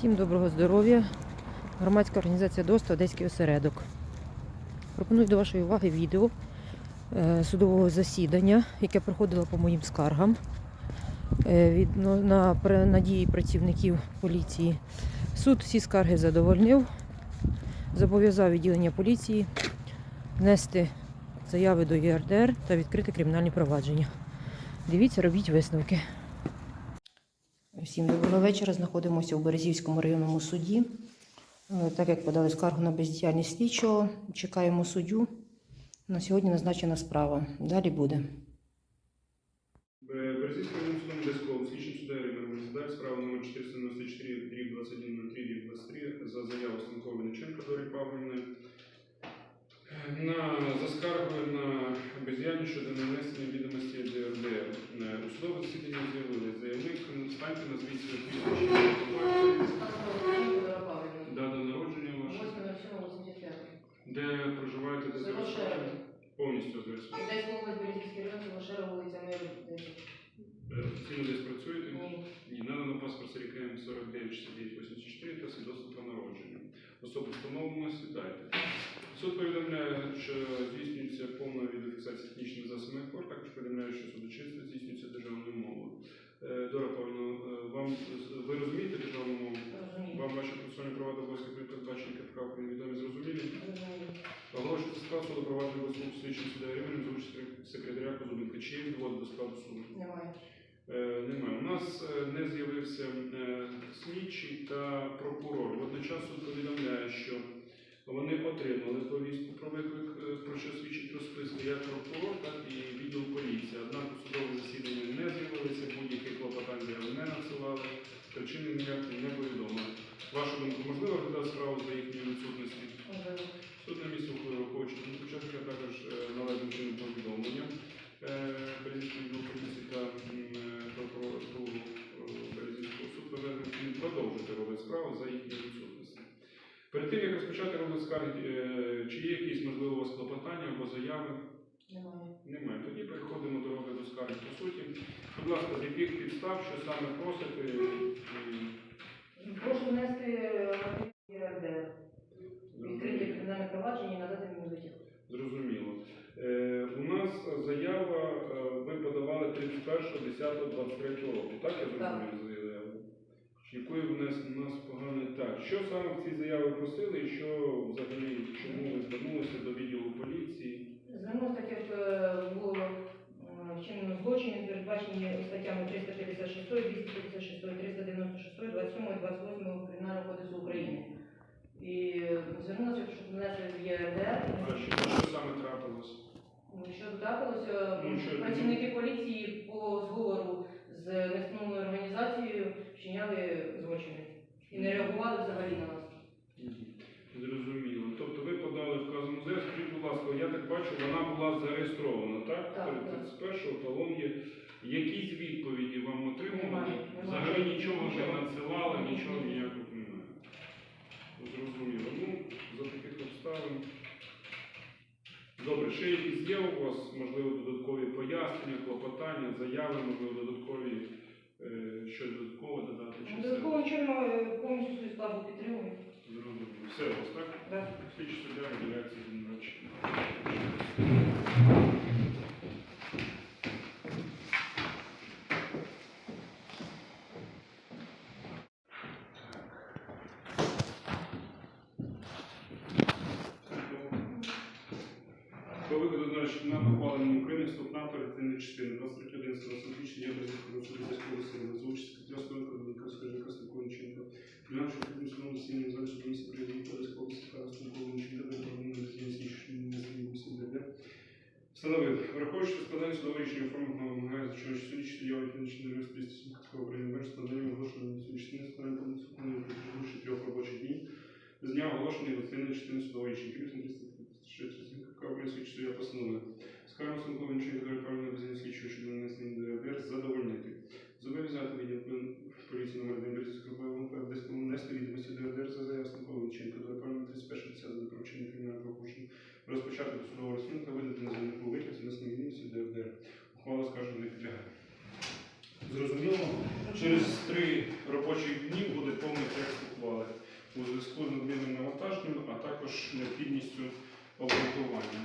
Всім доброго здоров'я. Громадська організація ДОСТ Одеський осередок. Пропоную до вашої уваги відео е, судового засідання, яке проходило по моїм скаргам. Е, ну, на надії працівників поліції. Суд всі скарги задовольнив, зобов'язав відділення поліції внести заяви до ЄРДР та відкрити кримінальні провадження. Дивіться, робіть висновки. Всім доброго вечора. Знаходимося у Березівському районному суді. Е, Так як подали скаргу на бездіяльність слідчого, чекаємо суддю. На сьогодні назначена справа. Далі буде. Березівським районним судом Одеського слідчим суддею розглядає справу номер 494 дріб 21 на 3 дріб 23 за заяву Станкової Неченка Дорі Павлівни на за на бездіяльність щодо нанесення відомості ДРДР. Е, У судовому засіданні з'явились заявник, станьте назвіть своє прізвище, дата народження ваша, де проживаєте, де Село повністю адресу. Одеська область, Березівський район, село вулиця Миру, 10. Офіційно десь працюєте? Ні. Ні, надано паспорт СРКМ 49 69 84 та свідоцтво про народження. Особу встановлено, сідайте. Суд повідомляє, що здійснюється повна відеофіксація технічними засобами ФОР, також повідомляє, що судочинство здійснюється державною Оголошується суду провадження до слідчим суддя Рівнем за участю секретаря Козубенка. Чи є відводи до складу суду? Немає. Е, Немає. У нас е, не з'явився е, слідчий та прокурор. Водночас суд повідомляє, що вони отримали повістку про виклик, е, про що свідчить розписка як прокурор, так і відділ поліції. Однак у судове продовжити розгляд справи за їхньої відсутності. Перед тим, як розпочати розгляд скарги, е, чи є якісь можливо у вас клопотання або заяви? Немає. Немає. Тоді переходимо до розгляду скарги по суті. Будь ласка, з яких підстав, що саме просите? Прошу внести ЄРДР. Відкриті кримінальне провадження і надати мені витяг. Зрозуміло. Е, у нас заява, е, ви подавали 31.10.23 року, так я зрозумів заяву? Якою внес у нас поганий так. Що саме в цій заяві просили і що взагалі чому ви звернулися до відділу поліції? Звернусь так, як е, було е, вчинено злочини, передбачені статтями 356, 256, 396, 27 28 Кримінального кодексу України. І звернулася, щоб внесли в ЄРДР. А що, що саме трапилось? Що трапилося, Ну, що- працівники поліції по зговору з нестановленою організацією вчиняли злочини і не реагували взагалі на нас. Зрозуміло. Тобто ви подали вказану заяву. Скажіть, будь ласка, я так бачу, вона була зареєстрована, так? Так, так. 31-го талон є. Якісь відповіді вам? Немає, немає. Взагалі нічого не Нічого. надсилали, нічого ніякого немає. Зрозуміло. Ну, за таких обставин. Добре, ще якісь є у вас, можливо, додаткові пояснення, клопотання, заяви, можливо, додаткові, е, щось додаткове додати? Чи все? Додатково немає, повністю свою складу підтримую. Зрозуміло. Все у вас, так? Да. Слідчі суддя звинувачення. По виходу значить, на ухваленому України вступ НАТО ретинної частини 23 свічня є Бразильського суду Встановив, враховуючи що складання судового рішення формах вимагає, що суді чи я фінансової розписці Сумського України меж складання оголошення на судді частини складання виконання протягом трьох робочих днів з дня оголошення до частини судового рішення. Крім 336 КПК України свідчить, що я постановив. Скаргу Сумкового нічого не правильно без слідчого щодо нанесення ДРДР задовольнити. Зобов'язати відділ поліції номер 1 Березівського БЛМ десь внести відомості до ДРДР за заяву нічого до правильно 31 10 за порушення кримінального правопорушення розпочати досудового розслідування та видати на заявнику витяг з ДФДР. Ухвала скажу не підлягає. Зрозуміло, через три робочі дні буде повний текст ухвали у зв'язку з надмірним навантаженням, а також необхідністю обґрунтування.